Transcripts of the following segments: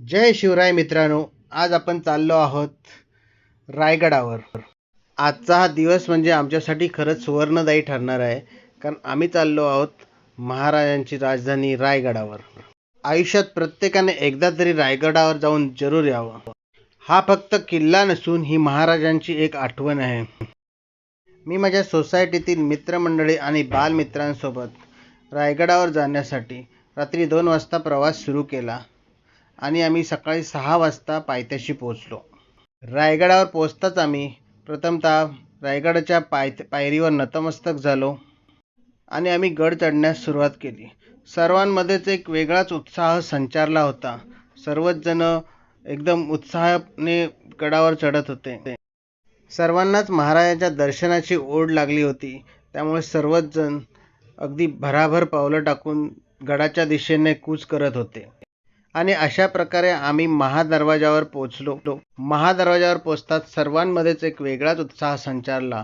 जय शिवराय मित्रांनो आज आपण चाललो आहोत रायगडावर. आजचा हा दिवस म्हणजे आमच्यासाठी खरंच सुवर्णदायी ठरणार आहे कारण आम्ही चाललो आहोत महाराजांची राजधानी रायगडावर. आयुष्यात प्रत्येकाने एकदा तरी रायगडावर जाऊन जरूर यावं. हा फक्त किल्ला नसून ही महाराजांची एक आठवण आहे. मी माझ्या सोसायटीतील मित्रमंडळी आणि बालमित्रांसोबत रायगडावर जाण्यासाठी रात्री दोन वाजता प्रवास सुरू केला. आणि आम्ही सकाळी सहा वाजता पायथ्याशी पोहोचलो. रायगडावर पोहोचताच आम्ही प्रथमतः रायगडाच्या पाय पायरीवर नतमस्तक झालो आणि आम्ही गड चढण्यास सुरुवात केली. सर्वांमध्येच एक वेगळाच उत्साह संचारला होता. सर्वच जण एकदम उत्साहाने गडावर चढत होते. सर्वांनाच महाराजांच्या दर्शनाची ओढ लागली होती. त्यामुळे सर्वच जण अगदी भराभर पावलं टाकून गडाच्या दिशेने कूच करत होते. आणि अशा प्रकारे आम्ही महादरवाजावर पोचलो. महादरवाजावर पोचताच सर्वांमध्येच एक वेगळाच उत्साह संचारला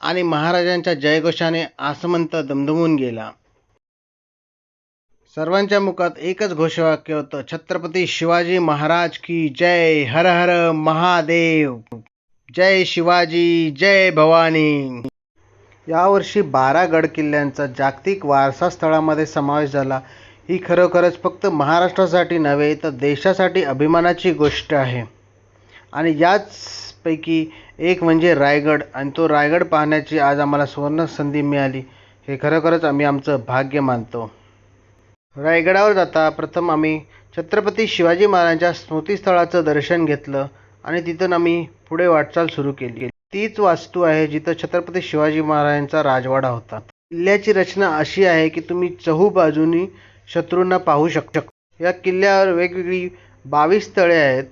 आणि महाराजांच्या जयघोषाने आसमंत दमदमून गेला. सर्वांच्या मुखात एकच घोषवाक्य होतं छत्रपती शिवाजी महाराज की जय हर हर महादेव. जय शिवाजी जय भवानी. यावर्षी बारा गड किल्ल्यांचा जागतिक वारसा स्थळामध्ये समावेश झाला. ही खरोखरच फक्त महाराष्ट्रासाठी नव्हे तर देशासाठी अभिमानाची गोष्ट आहे. आणि याचपैकी एक म्हणजे रायगड आणि तो रायगड पाहण्याची आज आम्हाला सुवर्ण संधी मिळाली. हे खरोखरच आम्ही आमचं भाग्य मानतो. रायगडावर जाता प्रथम आम्ही छत्रपती शिवाजी महाराजांच्या स्मृतीस्थळाचं दर्शन घेतलं आणि तिथून आम्ही पुढे वाटचाल सुरू केली. तीच वास्तू आहे जिथं छत्रपती शिवाजी महाराजांचा राजवाडा होता. किल्ल्याची रचना अशी आहे की तुम्ही चहू बाजूनी शत्रूंना पाहू शकतो या किल्ल्यावर वेगवेगळी बावीस तळे आहेत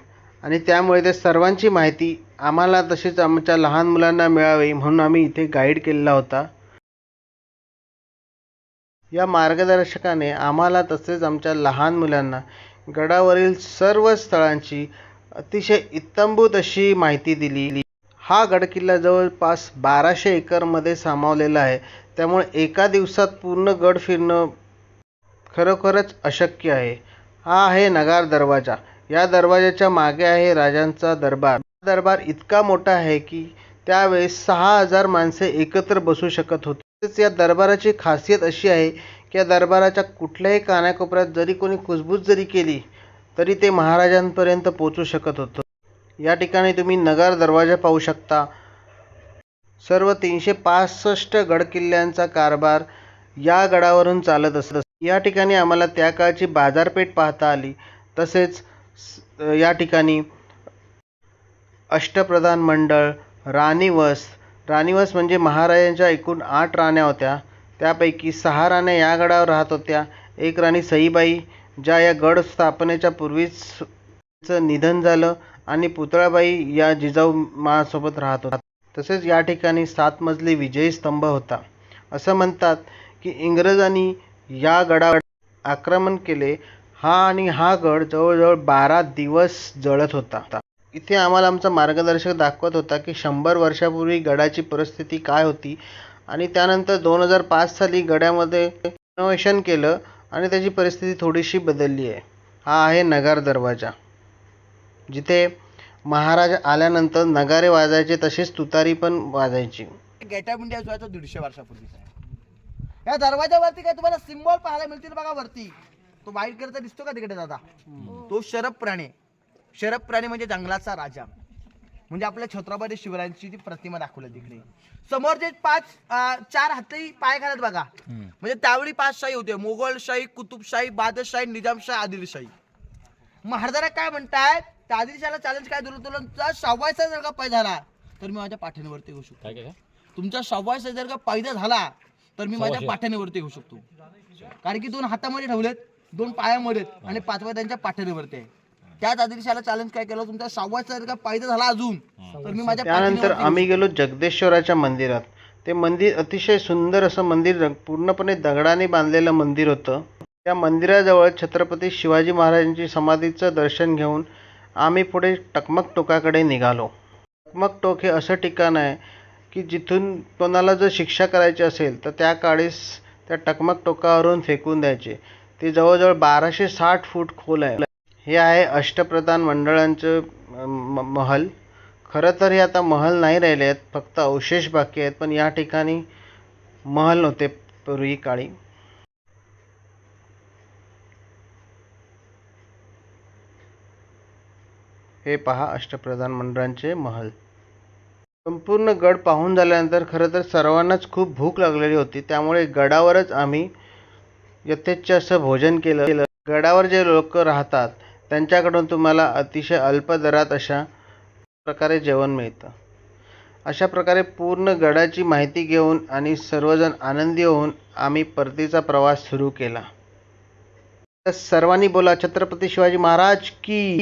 आणि त्यामुळे त्या सर्वांची माहिती आम्हाला तसेच आमच्या लहान मुलांना मिळावी म्हणून आम्ही इथे गाईड केलेला होता. या मार्गदर्शकाने आम्हाला तसेच आमच्या लहान मुलांना गडावरील सर्व स्थळांची अतिशय इत्तंभूत अशी माहिती दिली. हा गडकिल्ला जवळपास बाराशे एकरमध्ये सामावलेला आहे. त्यामुळे एका दिवसात पूर्ण गड फिरणं खरोखरच अशक्य आहे. हा आहे नगार दरवाजा. या दरवाजाच्या मागे आहे राजांचा दरबार. दरबार इतका मोठा आहे की त्यावेळेस सहा हजार माणसे एकत्र बसू शकत होती. तसेच या दरबाराची खासियत अशी आहे की या दरबाराच्या कुठल्याही कानाकोपऱ्यात जरी कोणी कुजबूज जरी केली तरी ते महाराजांपर्यंत पोचू शकत होतं. या ठिकाणी तुम्ही नगार दरवाजा पाहू शकता. सर्व तीनशे पासष्ट गडकिल्ल्यांचा कारभार या गडावरून चालत असत. या ठिकाणी आम्हाला त्या काळची बाजारपेठ पाहता आली. तसेच या ठिकाणी अष्टप्रधान मंडळ राणीवस. राणीवस म्हणजे महाराजांच्या एकूण आठ राण्या होत्या. त्यापैकी सहा राण्या या गडावर राहत होत्या. एक राणी सईबाई ज्या या गड स्थापनेच्या पूर्वीच निधन झालं आणि पुतळाबाई या जिजाऊ मासोबत राहत होत्या. तसेच या ठिकाणी सात मजली विजयी स्तंभ होता. असं म्हणतात की इंग्रजांनी या गडावर आक्रमण केले. हा आणि हा गड जवळजवळ बारा दिवस जळत होता. इथे आम्हाला आमचा मार्गदर्शक दाखवत होता की शंभर वर्षापूर्वी गडाची परिस्थिती काय होती आणि त्यानंतर दोन हजार पाच साली गड्यामध्ये रिनोव्हेशन केलं आणि त्याची परिस्थिती थोडीशी बदलली आहे. हा आहे नगार दरवाजा. जिथे महाराज आल्यानंतर नगारे वाजायचे तसेच तुतारी पण वाजायची. गेट इंडिया जो आहे तो दीडशे वर्षापूर्वीचा आहे. या दरवाजावरती काय तुम्हाला सिम्बॉल पाहायला मिळतील बघा वरती. तो वाईट करता दिसतो का तिकडे दादा? तो शरब प्राणी. शरब प्राणी म्हणजे जंगलाचा राजा. म्हणजे आपल्या छत्रपती शिवरायांची ती प्रतिमा दाखवली तिकडे. समोर जे पाच चार हाती पाय घालत बघा. म्हणजे त्यावेळी पाच शाही होते. मोगलशाही कुतुबशाही बादशाही निजामशाही आदिलशाही. महाराजांना काय म्हणतायत त्या आदिलशाहीला चॅलेंज काय दिलं तुला तुमचा सव्वायचा जर का पाय झाला तर मी माझ्या पाठीणीवरती घेऊ शकतो? तुमचा सव्वाशे जर का पैदा झाला तर मी माझ्या. पाठ्यानेवरती घेऊ शकतो. कारण की दोन हातामध्ये ठेवलेत दोन पायामध्ये आणि पाचवा त्यांच्या पाठ्यानेवरती आहे. त्याच आदिलशाला चॅलेंज काय केलं? तुमचा जर का पैदा झाला अजून. तर मी माझ्या त्यानंतर आम्ही गेलो जगदेश्वराच्या मंदिरात. ते मंदिर अतिशय सुंदर असं मंदिर पूर्णपणे दगडाने बांधलेलं मंदिर होतं. त्या मंदिराजवळ छत्रपती शिवाजी महाराजांची समाधीचं दर्शन घेऊन आम्ही पुढे टकमक टोकाकडे निघालो. टकमक टोक हे असं ठिकाण आहे की जिथून कोणाला जर शिक्षा करायची असेल तर त्या काळीस त्या टकमक टोकावरून फेकून द्यायचे. ते जवळजवळ बाराशे साठ फूट खोल आहे. हे आहे अष्टप्रधान मंडळांचं म- महल. खरं तर हे आता महल नाही राहिले आहेत फक्त अवशेष बाकी आहेत पण या ठिकाणी महल नव्हते पूर्वी काळी. हे पहा अष्टप्रधान मंडळांचे महल. संपूर्ण गड पाहून झाल्यानंतर खरं तर सर्वांनाच खूप भूक लागलेली होती. त्यामुळे गडावरच आम्ही यथेच्छ असं भोजन केलं. गडावर जे लोक राहतात त्यांच्याकडून तुम्हाला अतिशय अल्प दरात अशा प्रकारे जेवण मिळतं. अशा प्रकारे पूर्ण गडाची माहिती घेऊन आणि सर्वजण आनंदी होऊन आम्ही परतीचा प्रवास सुरू केला. तर सर्वांनी बोला छत्रपती शिवाजी महाराज की